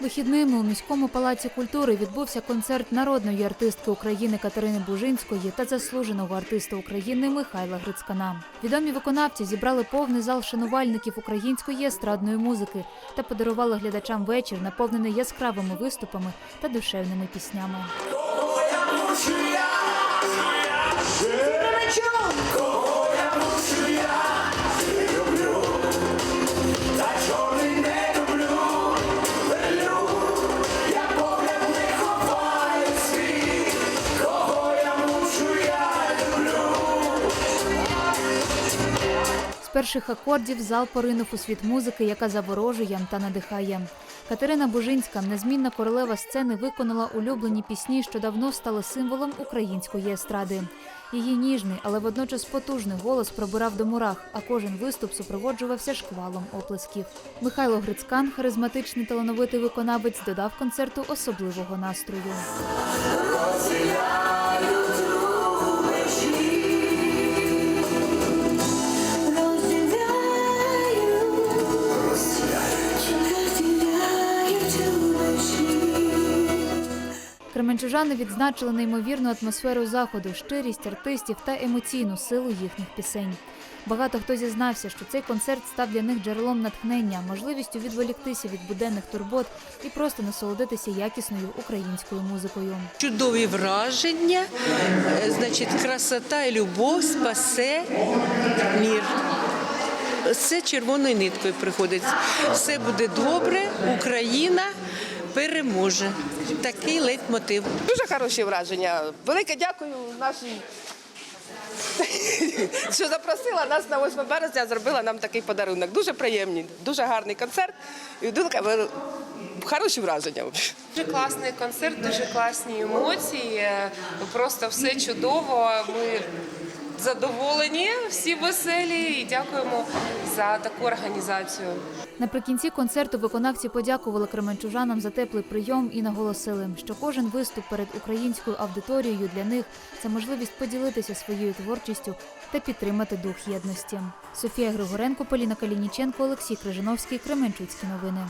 Вихідними у міському палаці культури відбувся концерт народної артистки України Катерини Бужинської та заслуженого артиста України Михайла Грицкана. Відомі виконавці зібрали повний зал шанувальників української естрадної музики та подарували глядачам вечір, наповнений яскравими виступами та душевними піснями. З перших акордів зал поринув у світ музики, яка заворожує та надихає. Катерина Бужинська, незмінна королева сцени, виконала улюблені пісні, що давно стали символом української естради. Її ніжний, але водночас потужний голос пробирав до мурах, а кожен виступ супроводжувався шквалом оплесків. Михайло Грицькан, харизматичний талановитий виконавець, додав концерту особливого настрою. Кременчужани відзначили неймовірну атмосферу заходу, щирість артистів та емоційну силу їхніх пісень. Багато хто зізнався, що цей концерт став для них джерелом натхнення, можливістю відволіктися від буденних турбот і просто насолодитися якісною українською музикою. Чудові враження, е, значить, красота і любов спасе мір. Все червоною ниткою приходить. Все буде добре, Україна переможе. Такий лейтмотив. Дуже хороші враження. Велике дякую нашій, що запросила нас на 8 березня, зробила нам такий подарунок. Дуже приємний, дуже гарний концерт. І хороші враження. Дуже класний концерт, дуже класні емоції. е, Просто все чудово. Ми задоволені, всі веселі і дякуємо за таку організацію. Наприкінці концерту виконавці подякували кременчужанам за теплий прийом і наголосили, що кожен виступ перед українською аудиторією для них це можливість поділитися своєю творчістю та підтримати дух єдності. Софія Григоренко, Поліна Калініченко, Олексій Крижановський, Кременчуцькі новини.